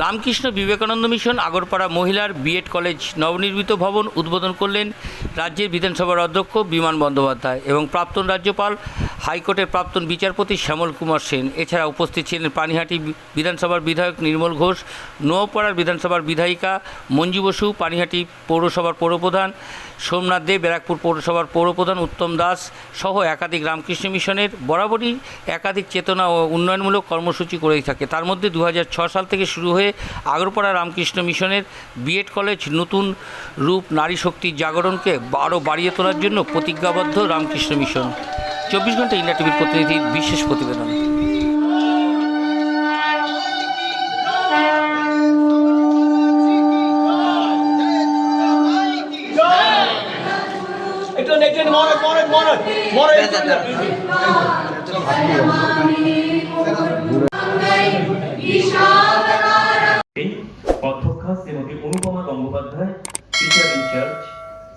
Ramakrishna Vivekananda mission Agarpara মহিলার B Ed college নবনির্মিত ভবন উদ্বোধন করলেন রাজ্যের বিধানসভার অধ্যক্ষ বিমান বন্দ্যোপাধ্যায় এবং প্রাক্তন রাজ্যপাল, হাইকোর্টের প্রাক্তন বিচারপতি শ্যামল কুমার সেন। এছাড়া উপস্থিত ছিলেন পানিহাটি বিধানসভার বিধায়ক নির্মল ঘোষ, নোয়াপাড়ার বিধানসভার বিধায়িকা মঞ্জু বসু, পানিহাটি পৌরসভার পৌরপ্রধান সোমনাথ দে, ব্যারাকপুর পৌরসভার পৌরপ্রধান উত্তম দাস সহ একাধিক রামকৃষ্ণ মিশনের বরাবরই একাধিক চেতনা ও উন্নয়নমূলক কর্মসূচি করেই থাকে। তার মধ্যে দু সাল থেকে শুরু হয়ে আগরপাড়া রামকৃষ্ণ মিশনের বিএড কলেজ নতুন রূপ নারী শক্তির জাগরণকে আরও বাড়িয়ে তোলার জন্য প্রতিজ্ঞাবদ্ধ রামকৃষ্ণ মিশন। চব্বিশ ঘণ্টা ইন্ডিয়া টিভির প্রতিনিধির বিশেষ প্রতিবেদন। একটু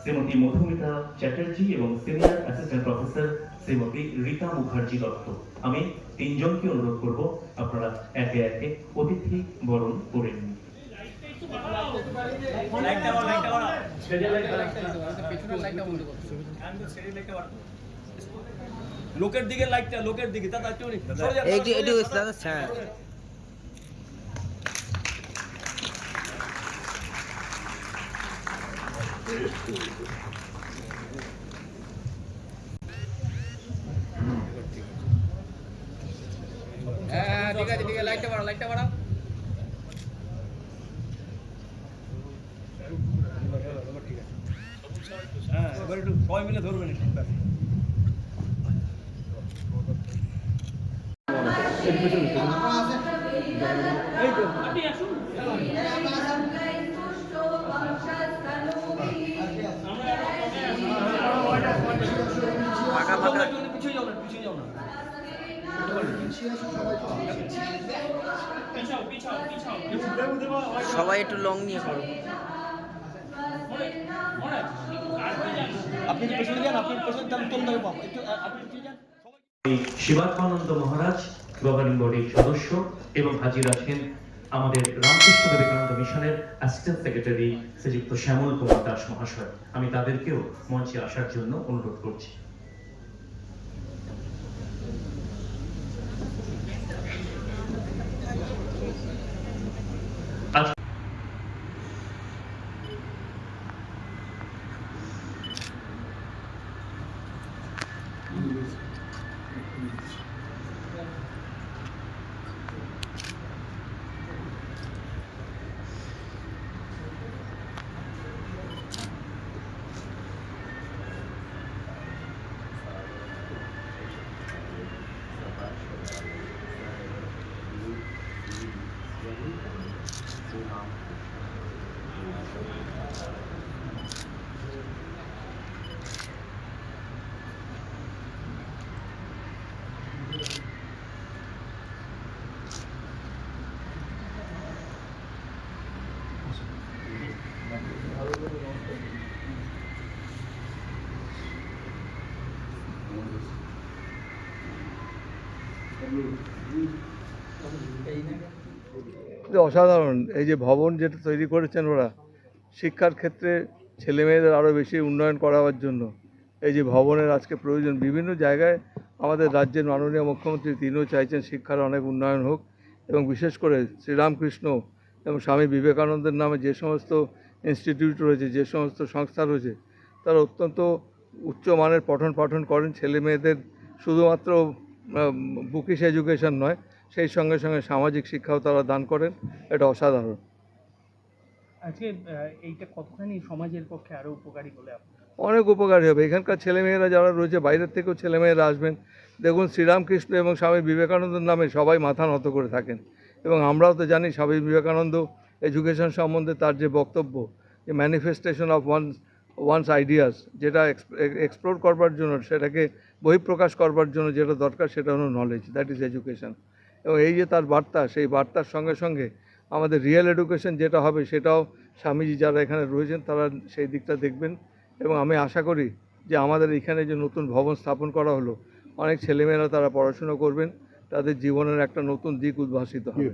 শ্রীমতী মধুমিতা চ্যাটার্জি এবং senior assistant professor Shrimati Rita Mukherjee Dutta. আমি তিনজনকে অনুরোধ করব আপনারা একে একে অতিথি বরণ করে নিন। লোকের দিকে লাইটটা লোকের দিকে দাদা একটু। দাদা হ্যাঁ ঠিক আছে ঠিক আছে লাইটটা বাড়াও লাইটটা বাড়াও। হ্যাঁ এবার একটু সবাই মিলে ধরবেন একটু এই তো। ফাঁকা ফাঁকা পিছিয়ে যাও না পিছিয়ে যাও না সবাই একটু লং নিয়ে করো। আপনি একটু পেছনে যান আপনি পেছনে যান তোমরা পাবো একটু আপনি যান। শিবাত্মানন্দ মহারাজ গভর্নিং বডির সদস্য এবং হাজির আছেন আমাদের রামকৃষ্ণ বিবেকানন্দ মিশনের অ্যাসিস্ট্যান্ট সেক্রেটারি শ্রীযুক্ত শ্যামল কুমার দাস মহাশয়, আমি তাদেরকেও মঞ্চে আসার জন্য অনুরোধ করছি আজ কিন্তু অসাধারণ, এই যে ভবন যেটা তৈরি করেছেন ওরা, শিক্ষার ক্ষেত্রে ছেলেমেয়েদের আরও বেশি উন্নয়ন করাবার জন্য। এই যে ভবনের আজকে প্রয়োজন, বিভিন্ন জায়গায় আমাদের রাজ্যের মাননীয় মুখ্যমন্ত্রী তিনিও চাইছেন শিক্ষার অনেক উন্নয়ন হোক এবং বিশেষ করে শ্রীরামকৃষ্ণ এবং স্বামী বিবেকানন্দের নামে যে সমস্ত ইনস্টিটিউট রয়েছে, যে সমস্ত সংস্থা রয়েছে, তারা অত্যন্ত উচ্চমানের পঠন পাঠন করেন ছেলে মেয়েদের শুধুমাত্র বুকিশ এডুকেশন নয় সেই সঙ্গে সঙ্গে সামাজিক শিক্ষাও তারা দান করেন এটা অসাধারণ। আজকে এইটা কতখানি সমাজের পক্ষে আরও উপকারী বলে অনেক উপকারী হবে। এখানকার ছেলেমেয়েরা যারা রয়েছে বাইরের থেকেও ছেলেমেয়েরা আসবেন দেখুন শ্রীরামকৃষ্ণ এবং স্বামী বিবেকানন্দের নামে সবাই মাথা নত করে থাকেন। এবং আমরাও তো জানি স্বামী বিবেকানন্দ এডুকেশন সম্বন্ধে তার যে বক্তব্য যে manifestation of one one's ideas যেটা এক্সপ্লোর করবার জন্য, সেটাকে বহিঃপ্রকাশ করবার জন্য যেটা দরকার, সেটা হলো নলেজ দ্যাট ইজ এডুকেশন এবং এই যে তার বার্তা, সেই বার্তার সঙ্গে সঙ্গে আমাদের রিয়েল এডুকেশন যেটা হবে, সেটাও স্বামীজি যারা এখানে রয়েছেন, তারা সেই দিকটা দেখবেন। এবং আমি আশা করি যে আমাদের এখানে যে নতুন ভবন স্থাপন করা হলো, অনেক ছেলেমেয়েরা তারা পড়াশুনো করবেন, তাদের জীবনের একটা নতুন দিক উদ্ভাসিত হবে।